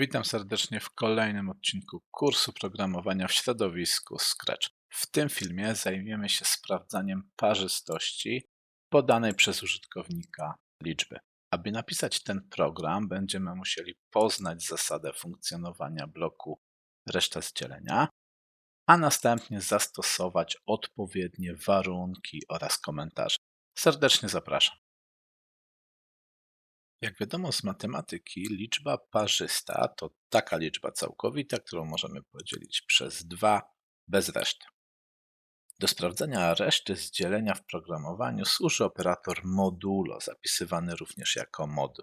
Witam serdecznie w kolejnym odcinku kursu programowania w środowisku Scratch. W tym filmie zajmiemy się sprawdzaniem parzystości podanej przez użytkownika liczby. Aby napisać ten program, będziemy musieli poznać zasadę funkcjonowania bloku reszta zdzielenia, a następnie zastosować odpowiednie warunki oraz komentarze. Serdecznie zapraszam. Jak wiadomo z matematyki, liczba parzysta to taka liczba całkowita, którą możemy podzielić przez 2 bez reszty. Do sprawdzenia reszty z dzielenia w programowaniu służy operator modulo, zapisywany również jako mod.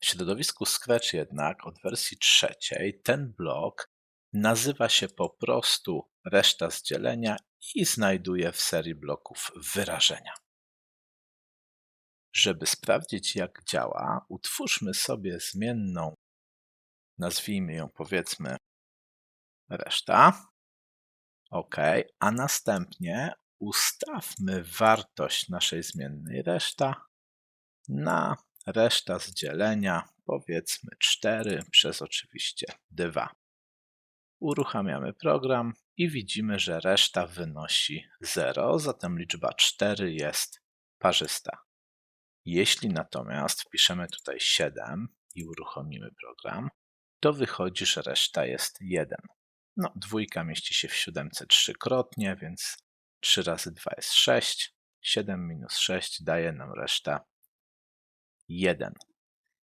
W środowisku Scratch jednak od wersji trzeciej ten blok nazywa się po prostu reszta z dzielenia i znajduje w serii bloków wyrażenia. Żeby sprawdzić, jak działa, utwórzmy sobie zmienną, nazwijmy ją powiedzmy reszta. OK, a następnie ustawmy wartość naszej zmiennej reszta na reszta z dzielenia, powiedzmy 4 przez oczywiście 2. Uruchamiamy program i widzimy, że reszta wynosi 0, zatem liczba 4 jest parzysta. Jeśli natomiast wpiszemy tutaj 7 i uruchomimy program, to wychodzi, że reszta jest 1. No, dwójka mieści się w siódemce trzykrotnie, więc 3 razy 2 jest 6. 7 minus 6 daje nam resztę 1.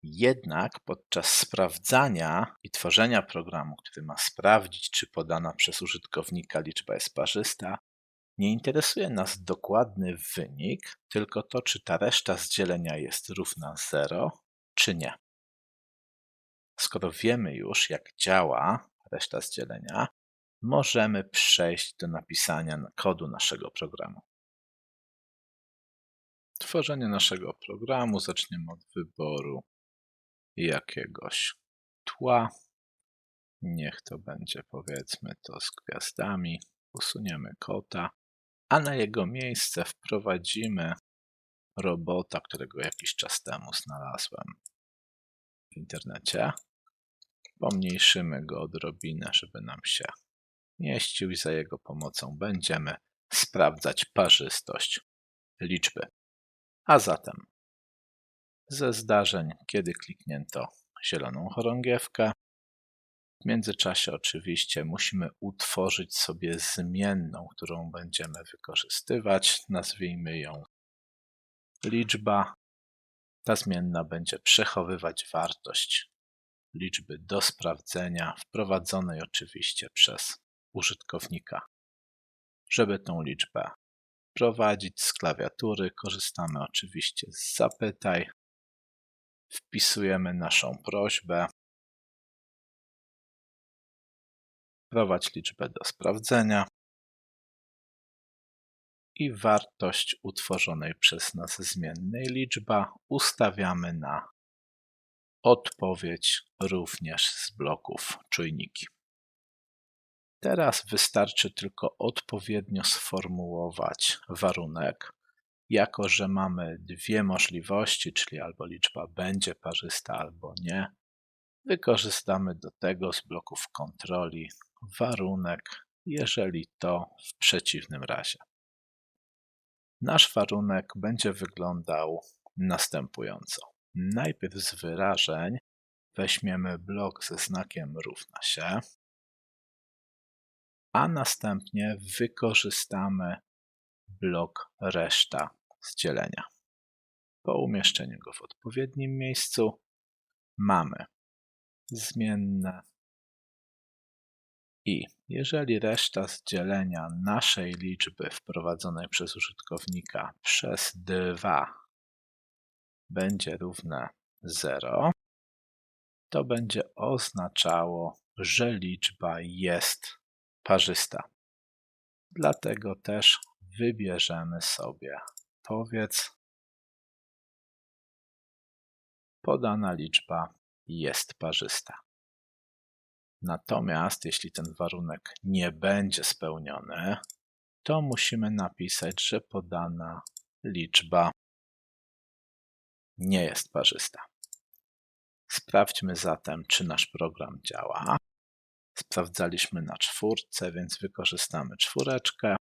Jednak podczas sprawdzania i tworzenia programu, który ma sprawdzić, czy podana przez użytkownika liczba jest parzysta, nie interesuje nas dokładny wynik, tylko to, czy ta reszta z dzielenia jest równa 0, czy nie. Skoro wiemy już, jak działa reszta z dzielenia, możemy przejść do napisania kodu naszego programu. Tworzenie naszego programu zaczniemy od wyboru jakiegoś tła. Niech to będzie powiedzmy to z gwiazdami. Usuniemy kota a na jego miejsce wprowadzimy robota, którego jakiś czas temu znalazłem w internecie. Pomniejszymy go odrobinę, żeby nam się mieścił i za jego pomocą będziemy sprawdzać parzystość liczby. A zatem ze zdarzeń, kiedy kliknięto zieloną chorągiewkę, w międzyczasie oczywiście musimy utworzyć sobie zmienną, którą będziemy wykorzystywać. Nazwijmy ją liczba. Ta zmienna będzie przechowywać wartość liczby do sprawdzenia, wprowadzonej oczywiście przez użytkownika. Żeby tą liczbę prowadzić z klawiatury, korzystamy oczywiście z zapytaj. Wpisujemy naszą prośbę liczbę do sprawdzenia i wartość utworzonej przez nas zmiennej liczba ustawiamy na odpowiedź również z bloków czujniki. Teraz wystarczy tylko odpowiednio sformułować warunek, jako że mamy dwie możliwości, czyli albo liczba będzie parzysta, albo nie, wykorzystamy do tego z bloków kontroli warunek, jeżeli to w przeciwnym razie. Nasz warunek będzie wyglądał następująco. Najpierw z wyrażeń weźmiemy blok ze znakiem równa się, a następnie wykorzystamy blok reszta z dzielenia. Po umieszczeniu go w odpowiednim miejscu mamy zmienne i jeżeli reszta z dzielenia naszej liczby wprowadzonej przez użytkownika przez 2 będzie równe 0, to będzie oznaczało, że liczba jest parzysta. Dlatego też wybierzemy sobie powiedz podana liczba jest parzysta. Natomiast jeśli ten warunek nie będzie spełniony, to musimy napisać, że podana liczba nie jest parzysta. Sprawdźmy zatem, czy nasz program działa. Sprawdzaliśmy na czwórce, więc wykorzystamy czwóreczkę.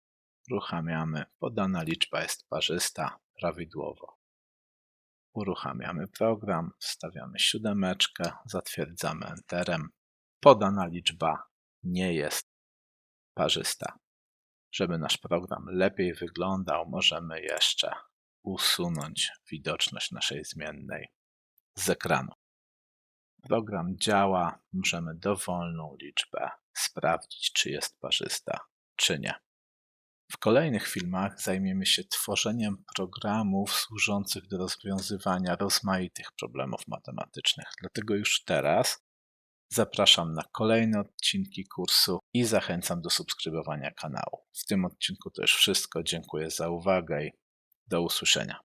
Uruchamiamy. Podana liczba jest parzysta prawidłowo. Uruchamiamy program, wstawiamy siódemeczkę, zatwierdzamy Enterem. Podana liczba nie jest parzysta. Żeby nasz program lepiej wyglądał, możemy jeszcze usunąć widoczność naszej zmiennej z ekranu. Program działa, możemy dowolną liczbę sprawdzić, czy jest parzysta, czy nie. W kolejnych filmach zajmiemy się tworzeniem programów służących do rozwiązywania rozmaitych problemów matematycznych. Dlatego już teraz zapraszam na kolejne odcinki kursu i zachęcam do subskrybowania kanału. W tym odcinku to już wszystko. Dziękuję za uwagę i do usłyszenia.